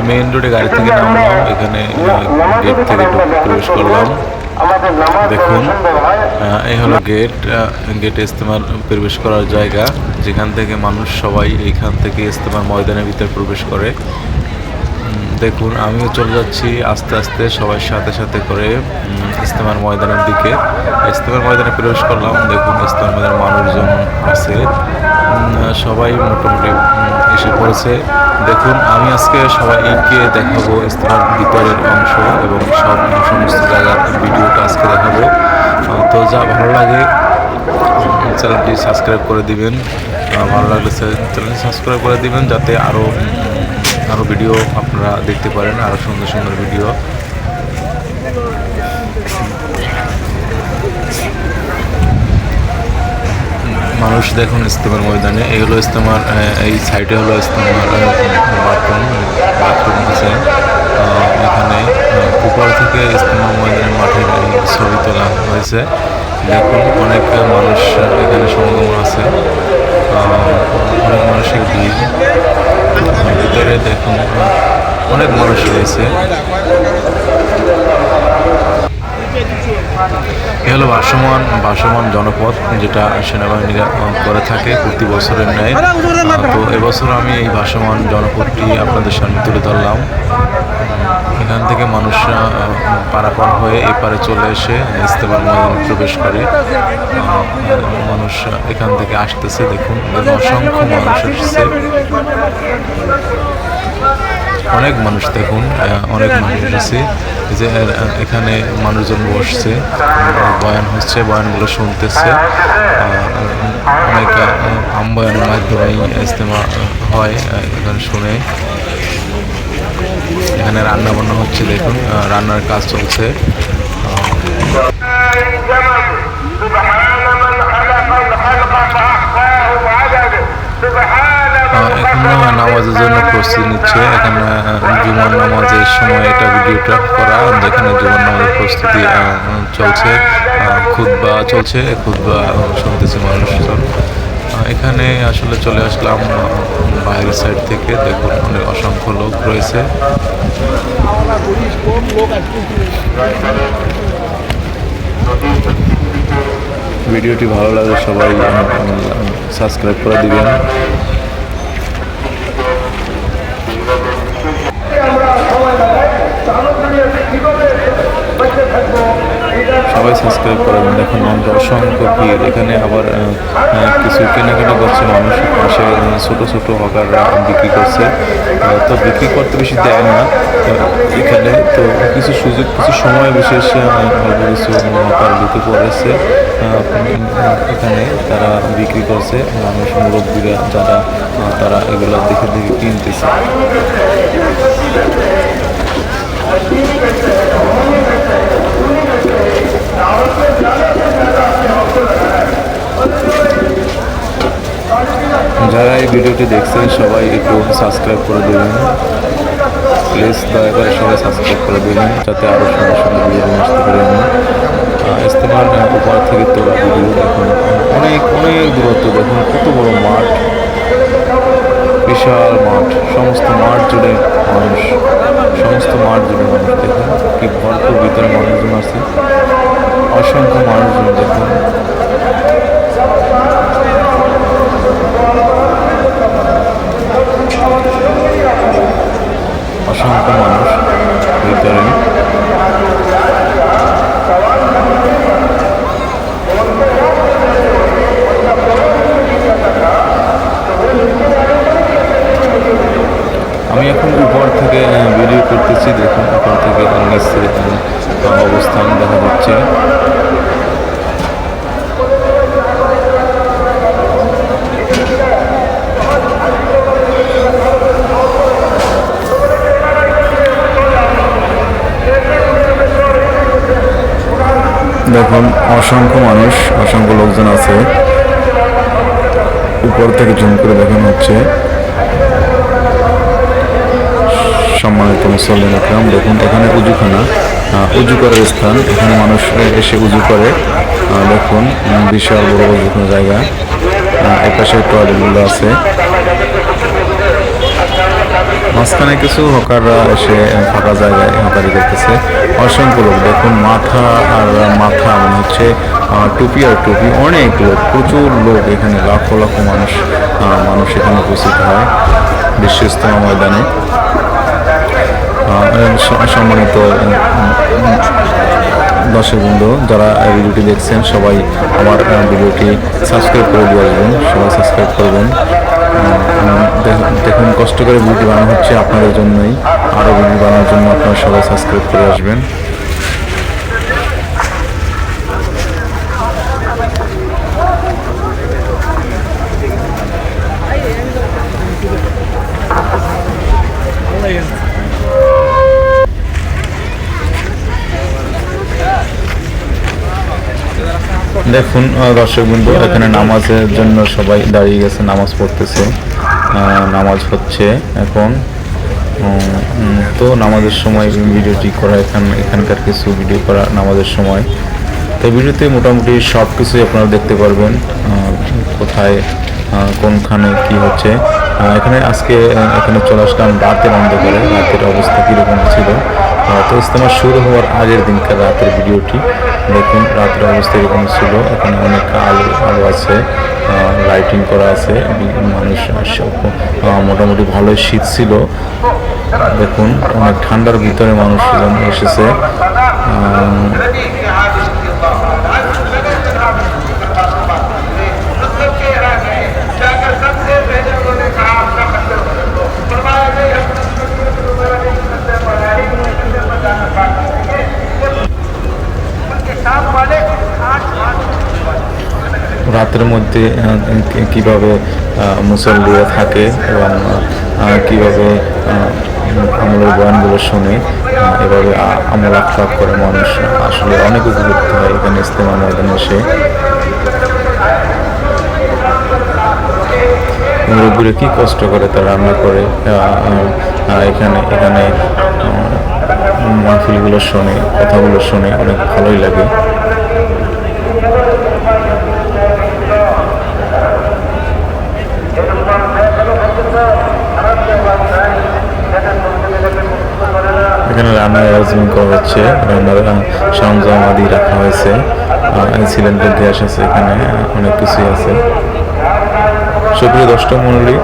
এই মেইন রোডে গাড়ি থেকে নামলাম, এখানে গেট থেকে প্রবেশ করলাম। দেখুন এই হলো গেট গেটে ইস্তেমার প্রবেশ করার জায়গা। যেখান থেকে মানুষ সবাই এইখান থেকে ইস্তেমার ময়দানের ভিতরে প্রবেশ করে। দেখুন, আমিও চলে যাচ্ছি আস্তে আস্তে সবার সাথে সাথে করে ইস্তেমার ময়দানের দিকে। ইস্তেমার ময়দানে প্রবেশ করলাম, দেখুন ইস্তেমার ময়দানে মানুষজন আছে। সবাই মোটামুটি এসে পড়েছে। দেখুন, আমি আজকে সবাইকে দেখাবো স্থান ভিতরের অংশ এবং সব সমস্ত জায়গার ভিডিওটা আজকে দেখাবো। তো যা ভালো লাগে, চ্যানেলটি সাবস্ক্রাইব করে দিবেন। ভালো লাগলে চ্যানেলটি সাবস্ক্রাইব করে দিবেন, যাতে আরও আরও ভিডিও আপনারা দেখতে পারেন আরও সুন্দর সুন্দর ভিডিও। মানুষ দেখুন ইস্তেমার ময়দানে। এই হলো ইস্তেমার এই সাইডে হলো ইস্তেমার বাথরুম বাথরুম আছে। এখানে উপর থেকে ইস্তেমার ময়দানের মাঠের ছবি তোলা হয়েছে। দেখুন অনেক মানুষ এখানে সমাগম আছে। অনেক মানুষের ভিড়। ভিতরে দেখুন, অনেক মানুষ রয়েছে। এ হলো ভাসমান ভাসমান জনপদ যেটা সেনাবাহিনীরা করে থাকে প্রতি বছরের ন্যায়। তো এবছর আমি এই ভাসমান জনপদটি আপনাদের সামনে তুলে ধরলাম। এখান থেকে মানুষরা পারাপার হয়ে এপারে চলে এসে ইস্তেমার ময়দানে প্রবেশ করে। মানুষ এখান থেকে আসতেছে দেখুন। দেখুন অসংখ্য মানুষ আসছে অনেক মানুষ দেখুন অনেক মানুষ আছে। যে এখানে মানুষজন বসছে বয়ান হচ্ছে, বয়ানগুলো শুনতেছে। অনেক আম্বয়ানের মাধ্যমেই ইস্তেমা হয় এখানে শুনে। এখানে রান্না বান্না হচ্ছে, দেখুন রান্নার কাজ চলছে। নামাজের জন্য প্রস্তুতি নিচ্ছে। এখানে জুমার নামাজের সময় এটা ভিডিওটা করা, যেখানে জুমার নামাজের প্রস্তুতি চলছে। খুদ্া চলছে খুদ্া শুনতেছে মানুষজন। এখানে আসলে চলে আসলাম বাইরের সাইড থেকে। দেখুন, অনেক অসংখ্য লোক রয়েছে। ভিডিওটি ভালো লাগলে সবাই সাবস্ক্রাইব করে দিবেন। সবাই সাবস্ক্রাইব করবেন দেখুন মানুষ অসংখ্য ভিড়। এখানে আবার কিছু কেনাকাটা করছে মানুষ। পাশে ছোটো ছোট হকাররা বিক্রি করছে। তো বিক্রি করতে বেশি দেয় না। এখানে তো কিছু সুযোগ কিছু সময় বিশেষ অল্প কিছু হকার পড়েছে আহ, এখানে তারা বিক্রি করছে। মানুষ মুরব্বীরা যারা তারা এগুলো দেখে দেখে কিনতেছে। যারা এই ভিডিওটি দেখছেন, সবাই একটু সাবস্ক্রাইব করে দেবেন। প্লিজ দয়া করে সবাই সাবস্ক্রাইব করে দেবেন, যাতে আরও সুন্দর সুন্দর ভিডিও আসতে পারি আমি। ইস্তেমার উপর থেকে তোলা ভিডিও দেখুন। অনেক অনেক দূরত্ব দেখুন, কত বড় মাঠ। বিশাল মাঠ, সমস্ত মাঠ জুড়ে মানুষ, সমস্ত মাঠ জুড়ে মানুষ দেখুন। কি ভরপুর ভিতরে মানুষজন আছে। অসংখ্য মানুষজন দেখুন অসংখ্য মানুষ ভিতরে আমি এখন উপর থেকে আহ, ভিডিও করতেছি দেখুন উপর থেকে নিচে আহ, অবস্থান দেখা যাচ্ছে দেখুন, অসংখ্য মানুষ, অসংখ্য লোকজন আছে। উপর থেকে জুম করে দেখানো হচ্ছে। সম্মানিত মুসল্লিন আকরাম, দেখুন, এখানে উজুখানা। উজু করার স্থান। এখানে মানুষ এসে উজু করে। দেখুন, বিশাল বড় উজুখানা জায়গা। এপাশে টয়লেটগুলো আছে। মাঝখানে কিছু হকাররা এসে ফাঁকা জায়গায় হকারি করতেছে। অসংখ্য লোক, দেখুন মাথা আর মাথা, মনে হচ্ছে টুপি আর টুপি, অনেক লোক, প্রচুর লোক এখানে, লাখো লাখো মানুষ মানুষ এখানে উপস্থিত হয় বিশ্ব ময়দানে। সম্মানিত দর্শক বন্ধু, যারা ভিডিওটি দেখছেন, সবাই আমার ভিডিওটি সাবস্ক্রাইব করে দিয়ে আসবেন, সবাই সাবস্ক্রাইব করবেন। দেখুন, কষ্ট করে ভিডিও বানানো হচ্ছে আপনাদের জন্যই। আরও ভিডিও বানানোর জন্য আপনারা সবাই সাবস্ক্রাইব করে আসবেন। দেখুন দর্শক বিন্দু এখানে নামাজের জন্য সবাই দাঁড়িয়ে গেছে, নামাজ পড়তেছে। নামাজ হচ্ছে এখন। তো নামাজের সময় ভিডিওটি করা, এখান, এখানকার কিছু ভিডিও করা নামাজের সময়। তো ভিডিওতে মোটামুটি সব কিছুই আপনারা দেখতে পারবেন কোথায় কোনখানে কি হচ্ছে। এখানে আজকে এখানে চলে আসলাম রাতের অন্ধকারে, রাতের অবস্থা কীরকম ছিল। তো ইস্তেমা শুরু হওয়ার আগের দিনকার রাতের ভিডিওটি দেখুন। রাতের অবস্থা এরকম ছিল। এখানে অনেক আলো আলো আছে লাইটিং করা আছে। মানুষ। মোটামুটি ভালোই শীত ছিল। দেখুন, অনেক ঠান্ডার ভিতরে মানুষজন এসেছে। রাতের মধ্যে কীভাবে মুসল্লিরা থাকে এবং কীভাবে আহ, আমলের বয়ানগুলো শুনে এভাবে আমল আখলাপ করে মানুষ আসলে অনেক উপকৃত হয় এখানে ইস্তেমা ময়দানে এসে। মুরব্বীরা কি কষ্ট করে তারা রান্না করে এখানে এখানে মাহফিলগুলো শোনে কথাগুলো শুনে অনেক ভালোই লাগে। এখানে রান্নার আয়োজন করা হচ্ছে রান্নার সরঞ্জাম আদি রাখা হয়েছে। সিলিন্ডার গ্যাস আছে এখানে, অনেক কিছুই আছে। সুপ্রিয় দর্শক মন্ডলী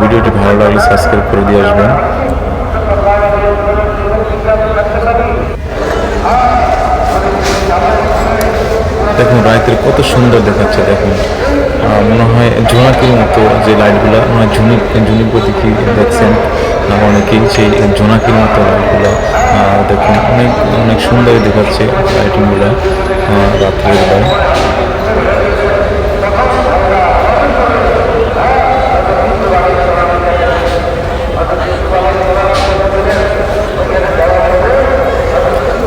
ভিডিওটি ভালো লাগলে সাবস্ক্রাইব করে দিয়ে আসবেন। দেখুন, রাইতের কত সুন্দর দেখাচ্ছে, দেখুন। মনে হয় জোনাকির মতো যে লাইটগুলো মনে হয় ঝুনি ঝুনি প্রতীকী দেখছেন। অনেকেই সেই জোনাকির মতো লাইটগুলো দেখুন, অনেক অনেক সুন্দর দেখাচ্ছে লাইটিংগুলো রাত্রের বেলায়।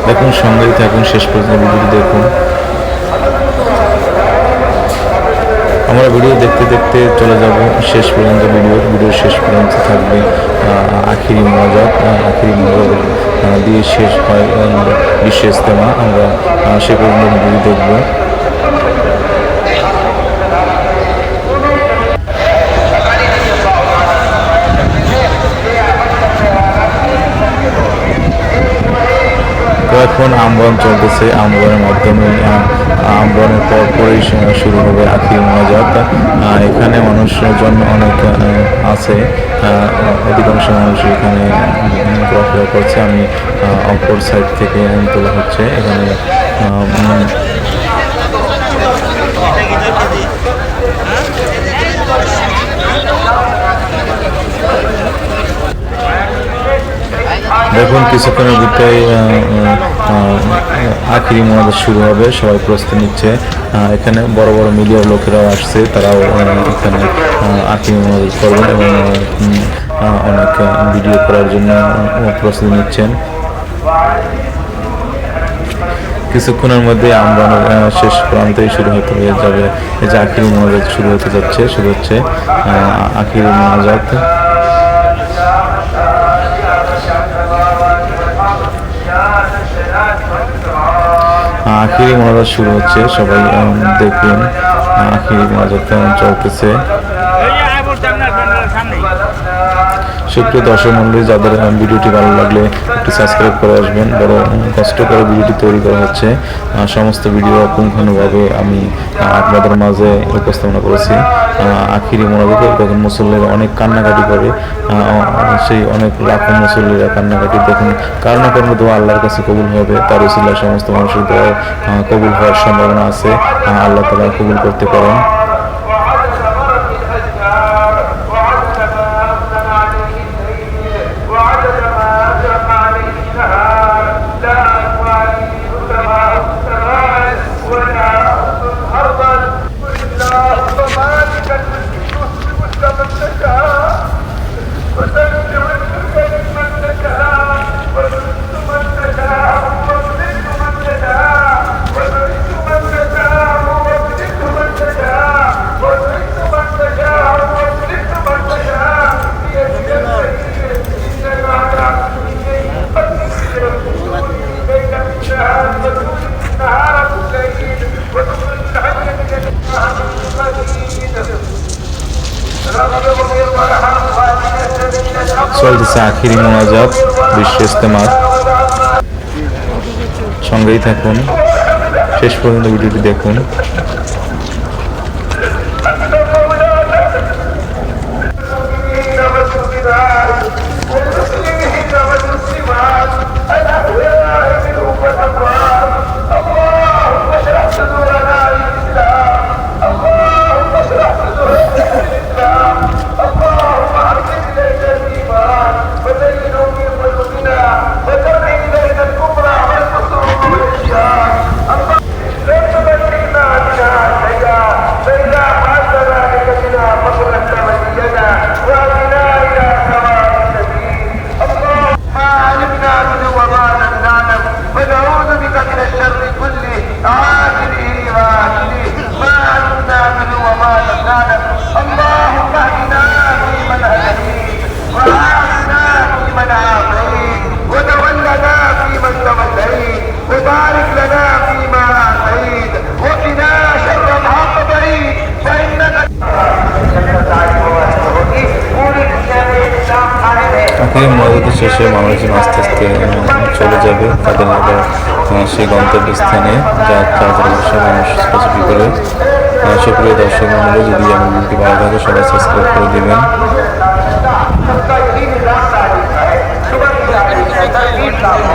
দেখুন সঙ্গেই থাকুন, শেষ পর্যন্ত দেখুন। আমরা ভিডিও দেখতে দেখতে চলে যাব। শেষ পর্যন্ত ভিডিও ভিডিও শেষ পর্যন্ত থাকবে আখিরি মজা আখিরি মজা দিয়ে শেষ হয় বিশ্ব ইস্তেমা আমরা সে পর্যন্ত ভিডিও দেখব। এখন আমবন চলতেছে আমবনের মাধ্যমে আমবনের পরপরই পর পরেই শুরু হবে আখির মজাত এখানে মানুষের জন্য অনেক আছে অধিকাংশ মানুষ এখানে ঘোরাফেরা করছে। আমি অপর সাইড থেকে তোলা হচ্ছে। এখানে দেখুন, কিছুক্ষণের ভিতরেই আখিরি মহাদেশ শুরু হবে। সবাই প্রস্তুতি নিচ্ছে। এখানে বড় বড় মিডিয়ার লোকেরাও আসছে। তারাও এখানে আখিরি মহাদেশ করবেন এবং অনেক ভিডিও করার জন্য প্রস্তুতি নিচ্ছেন। কিছুক্ষণের মধ্যে আমরা শেষ প্রান্তেই শুরু হতে হয়ে যাবে। এই যে আখিরি মহাজাত শুরু হতে যাচ্ছে, শুরু হচ্ছে আখিরি মহাজাত। আখিরি মহাজাত শুরু হচ্ছে, সবাই দেখুন, আখিরি কেমন চলতেছে। সুপ্রিয় দর্শক মন্ডলী যাদের ভিডিওটি ভালো লাগলে একটু সাবস্ক্রাইব করে আসবেন বড় কষ্ট করে ভিডিওটি তৈরি করা হচ্ছে সমস্ত ভিডিও পুঙ্খানুভাবে আমি আপনাদের মাঝে উপস্থাপনা করেছি। আখিরি মোনাজাতে দেখুন মুসল্লিরা অনেক কান্নাকাটি করে। সেই অনেক লাখো মুসল্লিরা কান্নাকাটি দেখুন। কারণ না দোয়া আল্লাহর কাছে কবুল হবে, তার উসিল্লা সমস্ত মানুষের দোয়া কবুল হওয়ার সম্ভাবনা আছে। আল্লাহ তালা কবুল করতে পারেন। চলতেছে আখিরি মোনাজাত বিশ্ব ইস্তেমার। সঙ্গেই থাকুন। শেষ পর্যন্ত ভিডিওটি দেখুন। তাকে মজুদ শেষে মানুষজন আস্তে আস্তে চলে যাবে তাদের আবার সেই গন্তব্যস্থানে তাদের ভালোবাসা মানুষ স্পেসিফি করে সেগুলো দর্শক মন্ডলী, যদি আমার ভিডিওটি ভালো থাকে, সবাই সাবস্ক্রাইব করে দেবেন Thank you.